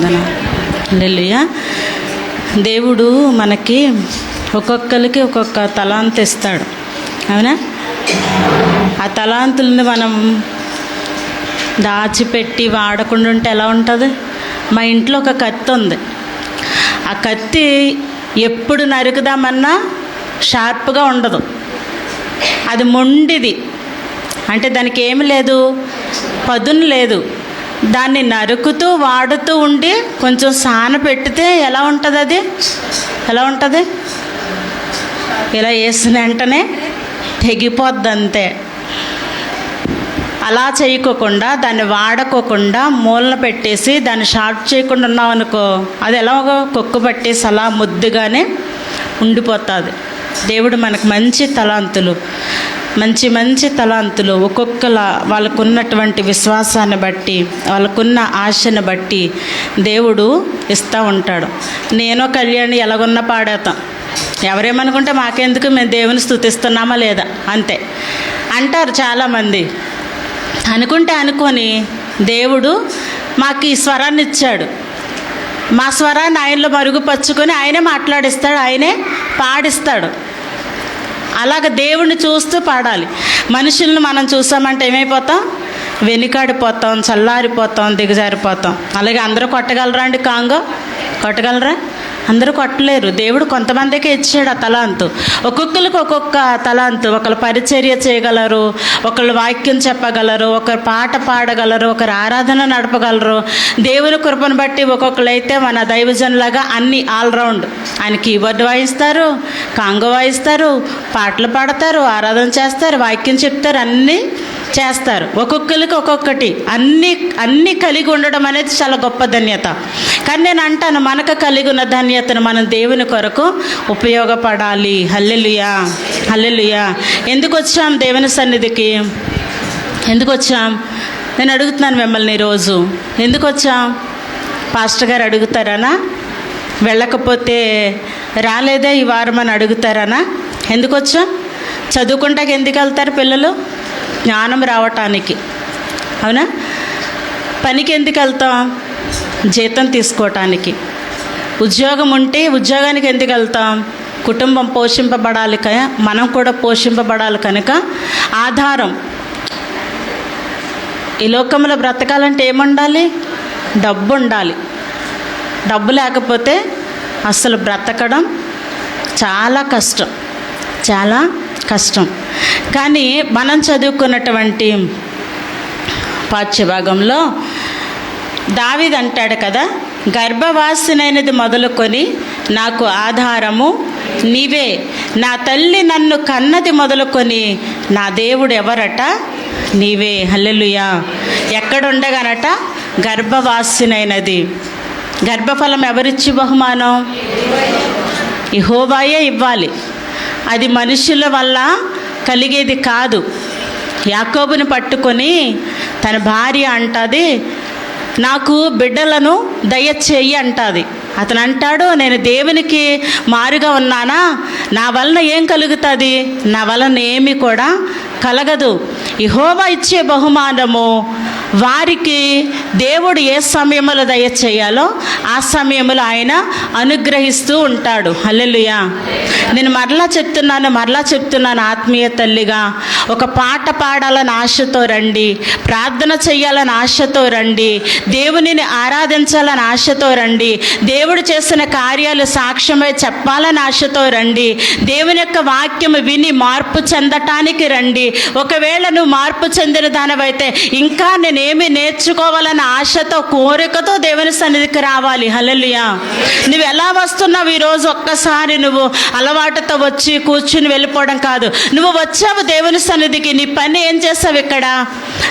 హల్లెలూయా. దేవుడు మనకి ఒక్కొక్కరికి ఒక్కొక్క తలాంత్ ఇస్తాడు. అవునా? ఆ తలాంతుల్ని మనం దాచిపెట్టి వాడకుండా ఉంటే ఎలా ఉంటుంది? మా ఇంట్లో ఒక కత్తి ఉంది. ఆ కత్తి ఎప్పుడు నరుకుదామన్నా షార్ప్గా ఉండదు. అది మొండిది. అంటే దానికి ఏమి లేదు? పదును లేదు. దాన్ని నరుకుతూ వాడుతూ ఉండి కొంచెం సాన పెట్టితే ఎలా ఉంటుంది అది ఎలా ఉంటుంది? ఇలా వేసిన వెంటనే తెగిపోద్ది అంతే అలా చేయకోకుండా దాన్ని వాడకోకుండా మూలన పెట్టేసి దాన్ని షార్ప్ చేయకుండా ఉన్నాం అనుకో అది ఎలాగో కొక్కు పట్టేసి అలా ముద్దుగానే ఉండిపోతుంది. దేవుడు మనకు మంచి తలాంతులు. మంచి మంచి తలాంతులు ఒక్కొక్కల వాళ్ళకున్నటువంటి విశ్వాసాన్ని బట్టి వాళ్ళకున్న ఆశను బట్టి దేవుడు ఇస్తూ ఉంటాడు. నేను కళ్యాణి ఎలాగున్నా పాడేతాం ఎవరేమనుకుంటే మాకెందుకు మేము దేవుని స్థుతిస్తున్నామా లేదా? అంతే. అంటారు చాలామంది. అనుకుంటే అనుకొని దేవుడు మాకు ఈ స్వరాన్ని ఇచ్చాడు. మా స్వరాన్ని ఆయనలో మరుగుపరుచుకొని ఆయనే మాట్లాడిస్తాడు ఆయనే పాడిస్తాడు. అలాగ దేవుణ్ణి చూస్తూ పాడాలి. మనుషుల్ని మనం చూసామంటే ఏమైపోతాం? వెనుకాడిపోతాం చల్లారిపోతాం దిగజారిపోతాం. అలాగే అందరూ కొట్టగలరా అండి కాంగో? కొట్టగలరా? అందరూ కొట్టలేరు. దేవుడు కొంతమందికే ఇచ్చాడు ఆ తలాంతు. ఒక్కొక్కరికి ఒక్కొక్క తలాంతు. ఒకరు పరిచర్య చేయగలరు ఒకళ్ళు వాక్యం చెప్పగలరు ఒకరు పాట పాడగలరు ఒకరు ఆరాధన నడపగలరు. దేవుని కృపను బట్టి ఒక్కొక్కరైతే మన దైవజనులాగా అన్ని ఆల్రౌండ్ ఆయన కీబోర్డ్ వాయిస్తారు కాంగో వాయిస్తారు పాటలు పాడతారు ఆరాధన చేస్తారు వాక్యం చెప్తారు అన్నీ చేస్తారు. ఒక్కొక్కరికి ఒక్కొక్కటి. అన్ని అన్ని కలిగి ఉండడం అనేది చాలా గొప్ప ధన్యత. కానీ నేను అంటాను మనకు కలిగి ఉన్న ధన్యతను మనం దేవుని కొరకు ఉపయోగపడాలి. Hallelujah hallelujah. ఎందుకు వచ్చాం దేవుని సన్నిధికి? ఎందుకు వచ్చాం? నేను అడుగుతున్నాను మిమ్మల్ని ఈరోజు. ఎందుకు వచ్చాం? పాస్టర్ గారు అడుగుతారనా? వెళ్ళకపోతే రాలేదే ఈ వారం అని అడుగుతారనా? ఎందుకు వచ్చాం? చదువుకుంటాక ఎందుకు వెళ్తారు పిల్లలు? జ్ఞానం రావటానికి. అవునా? పనికి ఎందుకు వెళ్తాం జీతం తీసుకోవటానికి ఉద్యోగం ఉంటే ఉద్యోగానికి ఎందుకు వెళ్తాం కుటుంబం పోషింపబడాలి క మనం కూడా పోషింపబడాలి కనుక ఆధారం. ఈ లోకంలో బ్రతకాలంటే ఏముండాలి? డబ్బు ఉండాలి డబ్బు లేకపోతే అసలు బ్రతకడం చాలా కష్టం. చాలా కష్టం. కానీ మనం చదువుకున్నటువంటి పాఠ్యభాగంలో దావిద్ అంటాడు కదా గర్భవాసినైనది మొదలుకొని నాకు ఆధారము నీవే. నా తల్లి నన్ను కన్నది మొదలుకొని నా దేవుడు ఎవరట? నీవే. హల్లెలుయా. ఎక్కడుండగానట? గర్భవాసినైనది. గర్భఫలం ఎవరిచ్చి బహుమానం? ఇహోవాయే ఇవ్వాలి. అది మనుషుల వల్ల కలిగేది కాదు. యాకోబుని పట్టుకొని తన భార్య అంటది నాకు బిడ్డలను దయచేయి అంటాది. అతను అంటాడు నేను దేవునికి మారుగా ఉన్నానా? నా వలన ఏం కలుగుతుంది? నా వలన ఏమి కూడా కలగదు. ఇహోవా ఇచ్చే బహుమానము వారికి దేవుడు ఏ సమయంలో దయచేయాలో ఆ సమయంలో ఆయన అనుగ్రహిస్తూ ఉంటాడు. హల్లెలూయా. నేను మరలా చెప్తున్నాను మరలా చెప్తున్నాను ఆత్మీయ తల్లిగా. ఒక పాట పాడాలని ఆశతో రండి ప్రార్థన చేయాలని ఆశతో రండి దేవునిని ఆరాధించాలని ఆశతో రండి దేవుడు చేసిన కార్యాలు సాక్ష్యమై చెప్పాలని ఆశతో రండి దేవుని యొక్క వాక్యము విని మార్పు చెందటానికి రండి. ఒకవేళ నువ్వు మార్పు చెందిన దానివైతే ఇంకా నేనేమి నేర్చుకోవాలని ఆశతో కోరికతో దేవుని సన్నిధికి రావాలి. హల్లెలూయా. నువ్వు ఎలా వస్తున్నావు ఈరోజు? ఒక్కసారి నువ్వు అలవాటుతో వచ్చి కూర్చుని వెళ్ళిపోవడం కాదు. నువ్వు వచ్చావు దేవుని సన్నిధికి. నీ పని ఏం చేసావు ఇక్కడ?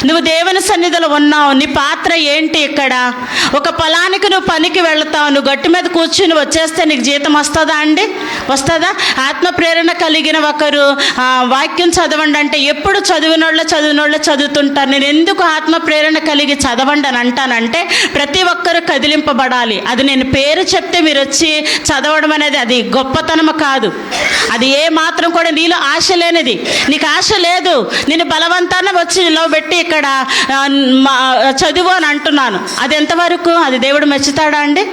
నువ్వు దేవుని సన్నిధిలో ఉన్నావు. నీ పాత్ర ఏంటి ఇక్కడ? ఒక పొలానికి నువ్వు పనికి వెళ్తావు. నువ్వు గట్టి మీద కూర్చుని వచ్చేస్తే నీకు జీతం వస్తుందా అండి? వస్తుందా? ఆత్మ ప్రేరణ కలిగిన ఒకరు వాక్యం చదవండి అంటే ఎప్పుడు చదివినోళ్ళ చదివినోళ్ళ చదువుతుంటారు. నేను ఎందుకు ఆత్మ ప్రేరణ కలిగి చదవండి అని అంటానంటే ప్రతి ఒక్కరు కదిలింపబడాలి. అది నేను పేరు చెప్తే మీరు వచ్చి చదవడం అనేది అది గొప్పతనం కాదు. అది ఏ మాత్రం కూడా నీలో ఆశ లేనిది. నీకు ఆశ లేదు. నేను బలవంతాన వచ్చి నిలవబెట్టి ఇక్కడ మా- చదువు అని అంటున్నాను. అది ఎంతవరకు? అది దేవుడు మెచ్చుతాడా అండి?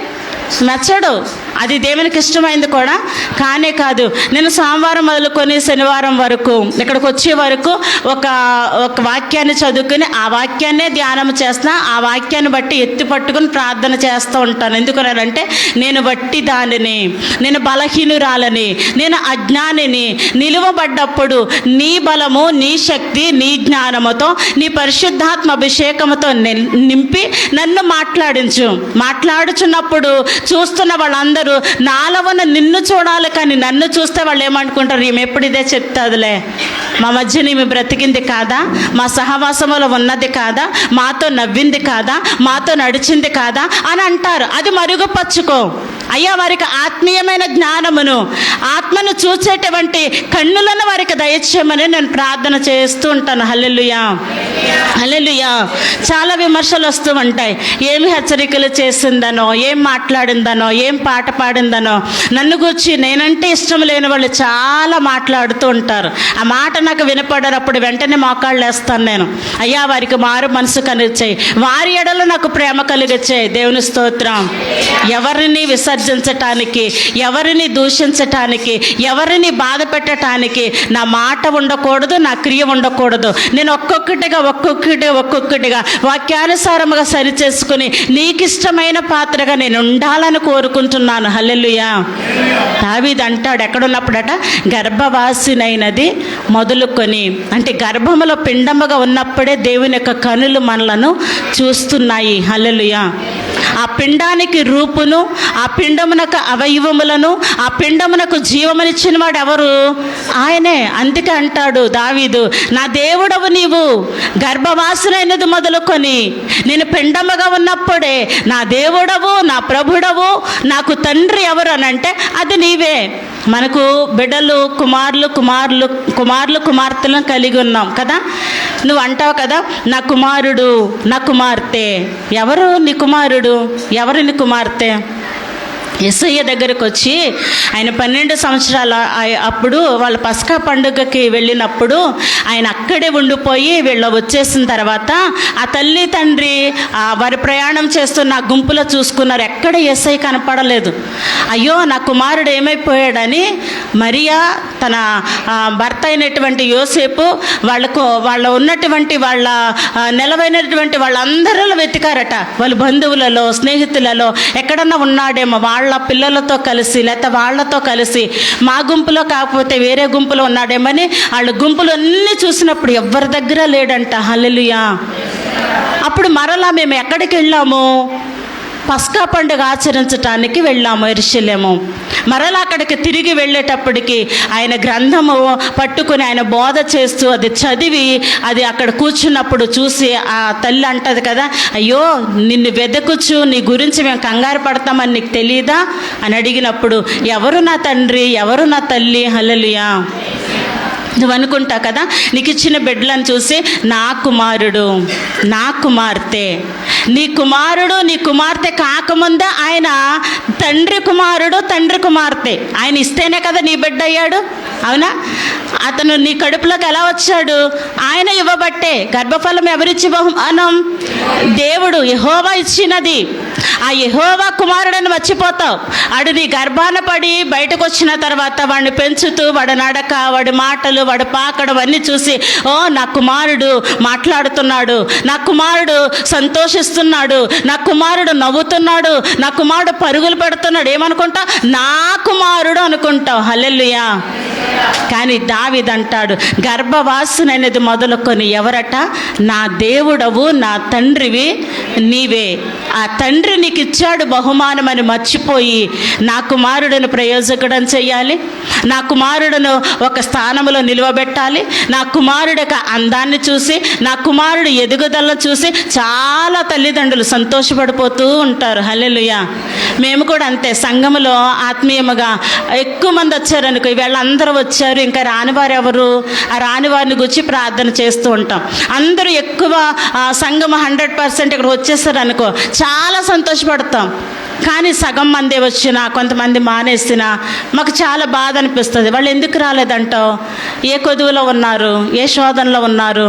మెచ్చడు. అది దేవునికి ఇష్టమైంది కూడా. కానే కాదు నేను సోమవారం మొదలుకొని శనివారం వరకు ఇక్కడికి వచ్చే వరకు ఒక ఒక వాక్యాన్ని చదువుకుని ఆ వాక్యాన్నే ధ్యానం చేస్తున్నా ఆ వాక్యాన్ని బట్టి ఎత్తి పట్టుకుని ప్రార్థన చేస్తూ ఉంటాను. ఎందుకనంటే నేను బట్టి దానిని నేను బలహీనురాలని నేను అజ్ఞానిని నిలువబడ్డప్పుడు నీ బలము నీ శక్తి నీ జ్ఞానముతో నీ పరిశుద్ధాత్మ అభిషేకముతో నింపి నన్ను మాట్లాడించు. మాట్లాడుచున్నప్పుడు చూస్తున్న వాళ్ళందరూ నాలవన నిన్ను చూడాలి కానీ నన్ను చూస్తే వాళ్ళు ఏమనుకుంటారు? ఈమె ఎప్పుడు ఇదే చెప్తాదిలే? మా మధ్య ఈమె బ్రతికింది కాదా? మా సహవాసంలో ఉన్నది కాదా? మాతో నవ్వింది కాదా? మాతో నడిచింది కాదా? అని అంటారు. అది మరుగుపరుచుకో అయ్యా వారికి ఆత్మీయమైన జ్ఞానమును ఆత్మను చూసేటువంటి కన్నులను వారికి దయచేయమని నేను ప్రార్థన చేస్తూ ఉంటాను హల్లెలుయా. హల్లెలుయా. చాలా విమర్శలు వస్తూ ఉంటాయి. ఏమి హెచ్చరికలు చేసిందనో ఏం మాట్లాడిందనో ఏం పాట పాడిందనో నన్ను గురించి నేనంటే ఇష్టం లేని వాళ్ళు చాలా మాట్లాడుతూ ఉంటారు. ఆ మాట నాకు వినపడనప్పుడు వెంటనే మోకాళ్ళు వేస్తాను నేను. అయ్యా వారికి మారు మనసు కనిచ్చాయి వారి ఎడలు నాకు ప్రేమ కలిగచ్చాయి. దేవుని స్తోత్రం. ఎవరిని విసర్జించటానికి ఎవరిని దూషించటానికి ఎవరిని బాధ పెట్టడానికి నా మాట ఉండకూడదు నా క్రియ ఉండకూడదు. నేను ఒక్కొక్కటిగా ఒక్కొక్కటిగా ఒక్కొక్కటిగా వాక్యానుసారముగా సరిచేసుకుని నీకు ఇష్టమైన పాత్రగా నేను ఉండాలని కోరుకుంటున్నాను. హల్లెలుయా. దావీద్ అంటాడు ఎక్కడున్నప్పుడట? గర్భవాసినైనది మొదలుకొని అంటే గర్భములో పిండముగా ఉన్నప్పుడే దేవుని యొక్క కనులు మనలను చూస్తున్నాయి. హల్లెలుయా. ఆ పిండానికి రూపును ఆ పిండమునకు అవయవములను ఆ పిండమునకు జీవమునిచ్చిన వాడు ఎవరు ఆయనే. అందుకే అంటాడు దావీదు నా దేవుడవు నీవు గర్భవాసులైనది మొదలుకొని నేను పిండముగా ఉన్నప్పుడే నా దేవుడవు నా ప్రభుడవు నాకు తండ్రి ఎవరు? అని అంటే అది నీవే. మనకు బిడ్డలు కుమారులు కుమారులు కుమారులు కుమార్తెలను కలిగి ఉన్నాం కదా? నువ్వు అంటావు కదా నా కుమారుడు నా కుమార్తె. ఎవరు నీ కుమారుడు? ఎవరు నీ కుమార్తె? ఎస్ఐ దగ్గరకు వచ్చి ఆయన పన్నెండు సంవత్సరాల అప్పుడు వాళ్ళ పసకా పండుగకి వెళ్ళినప్పుడు ఆయన అక్కడే ఉండిపోయి వీళ్ళ వచ్చేసిన తర్వాత ఆ తల్లి తండ్రి వారి ప్రయాణం చేస్తున్న గుంపులో చూసుకున్నారు. ఎక్కడ ఎస్ఐ కనపడలేదు. అయ్యో నా కుమారుడు ఏమైపోయాడని మరియా తన భర్త అయినటువంటి యోసేపు వాళ్ళకు వాళ్ళ ఉన్నటువంటి వాళ్ళ నిలవైనటువంటి వాళ్ళందరిలో వెతికారట. వాళ్ళ బంధువులలో స్నేహితులలో ఎక్కడన్నా ఉన్నాడేమో వాళ్ళ పిల్లలతో కలిసి లేకపోతే వాళ్ళతో కలిసి మా గుంపులో కాకపోతే వేరే గుంపులో ఉన్నాడేమని వాళ్ళ గుంపులు అన్నీ చూసినప్పుడు ఎవరి దగ్గర లేడంట. హల్లెలూయా. అప్పుడు మరలా మేము ఎక్కడికి వెళ్ళాము? పస్కా పండుగ ఆచరించటానికి వెళ్ళాము ఎరుషలేము. మరలా అక్కడికి తిరిగి వెళ్ళేటప్పటికి ఆయన గ్రంథము పట్టుకుని ఆయన బోధ చేస్తూ అది చదివి అది అక్కడ కూర్చున్నప్పుడు చూసి ఆ తల్లి అంటది కదా అయ్యో నిన్ను వెదకుచ్చు నీ గురించి మేము కంగారు పడతామని నీకు తెలియదా అని అడిగినప్పుడు ఎవరు నా తండ్రి? ఎవరు నా తల్లి? హల్లెలూయా. నువ్వు అనుకుంటా కదా? నీకు ఇచ్చిన బిడ్డలను చూసి నా కుమారుడు నా కుమార్తె నీ కుమారుడు నీ కుమార్తె కాకముందే ఆయన తండ్రి కుమారుడు తండ్రి కుమార్తె. ఆయన ఇస్తేనే కదా నీ బిడ్డ అయ్యాడు. అవునా? అతను నీ కడుపులోకి ఎలా వచ్చాడు? ఆయన ఇవ్వబట్టే. గర్భఫలం ఎవరిచ్చి బహుమానం దేవుడు యహోవా ఇచ్చినది. ఆ యహోవా కుమారుడని మర్చిపోతావు. అడు నీ గర్భాన పడి బయటకు వచ్చిన తర్వాత వాడిని పెంచుతూ వాడి నడక వాడి మాటలు వాడి పాకడం అన్నీ చూసి ఓ నా కుమారుడు మాట్లాడుతున్నాడు. నా కుమారుడు సంతోషిస్తున్నాడు. నా కుమారుడు నవ్వుతున్నాడు. నా కుమారుడు పరుగులు పెడుతున్నాడు. ఏమనుకుంటా? నా కుమారుడు అనుకుంటావు. హల్లెలూయా. కానీ దావిదంటాడు గర్భవాసునైనది మొదలుకొని ఎవరట? నా దేవుడవు నా తండ్రివి నీవే. ఆ తండ్రి నీకు ఇచ్చాడు బహుమానం అని మర్చిపోయి నా కుమారుడను ప్రయోజకుడని చేయాలి నా కుమారుడును ఒక స్థానంలో నిలవబెట్టాలి. నా కుమారుడు యొక్క అందాన్ని చూసి నా కుమారుడు ఎదుగుదలను చూసి చాలా తల్లిదండ్రులు సంతోషపడిపోతూ ఉంటారు. హల్లెలుయ. మేము కూడా అంతే సంఘములో ఆత్మీయముగా ఎక్కువ మంది వచ్చారనుకో ఈవేళ అందరూ వచ్చారు ఇంకా రానివారు ఎవరు? ఆ రానివారిని గురించి ప్రార్థన చేస్తూ ఉంటాం. అందరూ ఎక్కువ సంఘము సంఘం హండ్రెడ్ పర్సెంట్ ఇక్కడ వచ్చేసారు అనుకో చాలా సంతోషపడతాం. కానీ సగం మంది వచ్చినా కొంతమంది మానేసినా మాకు చాలా బాధ అనిపిస్తుంది. వాళ్ళు ఎందుకు రాలేదంటావు? ఏ కొదువులో ఉన్నారు? ఏ శోధనలో ఉన్నారు?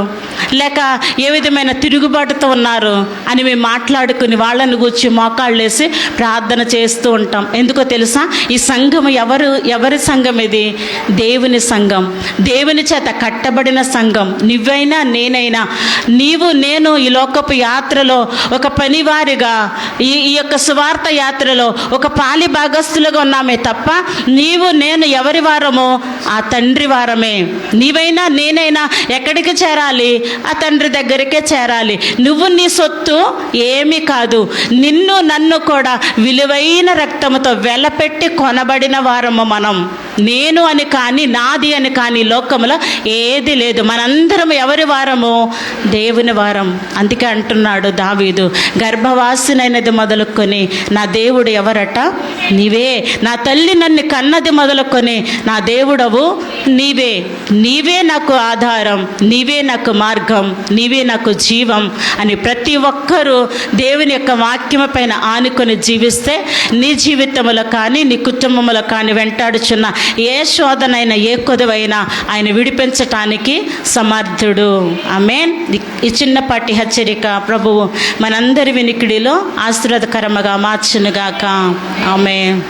లేక ఏ విధమైన తిరుగుబాటుతో ఉన్నారు అని మేము మాట్లాడుకుని వాళ్ళని కూర్చి మోకాళ్ళు వేసి ప్రార్థన చేస్తూ ఉంటాం. ఎందుకో తెలుసా? ఈ సంఘం ఎవరు ఎవరి సంఘం ఇది? దేవుని సంఘం. దేవుని చేత కట్టబడిన సంఘం. నువ్వైనా నేనైనా. నీవు నేను ఈ లోకపు యాత్రలో ఒక పనివారిగా ఈ ఈ యొక్క సువార్త యాత్రలో ఒక పాలి భాగస్థులుగా ఉన్నామే తప్ప నీవు నేను ఎవరి వారమో ఆ తండ్రి వారమే. నీవైనా నేనైనా ఎక్కడికి చేరాలి? ఆ తండ్రి దగ్గరికే చేరాలి. నువ్వు నీ సొత్తు ఏమీ కాదు. నిన్ను నన్ను కూడా విలువైన రక్తంతో వెలపెట్టి కొనబడిన వారము మనం. నేను అని కానీ నాది అని కానీ లోకంలో ఏది లేదు. మనందరం ఎవరి వారము? దేవుని వారం. అందుకే అంటున్నాడు దావీదు గర్భవాసినైనది మొదలుకొని నా దేవుడు ఎవరట? నీవే. నా తల్లి నన్ను కన్నది మొదలుకొని నా దేవుడవు నీవే. నీవే నాకు ఆధారం. నీవే నాకు మార్గం. నీవే నాకు జీవం అని ప్రతి ఒక్కరూ దేవుని యొక్క వాక్యము పైన ఆనుకొని జీవిస్తే నీ జీవితంలో కానీ నీ కుటుంబంలో కానీ వెంటాడుచున్న ఏ శోధనైనా ఏ కొదవైనా ఆయన విడిపించటానికి సమర్థుడు. ఆమెన్. ఈ చిన్నపాటి హెచ్చరిక ప్రభువు మనందరి వినికిడిలో ఆశీర్వాదకరముగా మార్చునుగాక. ఆమె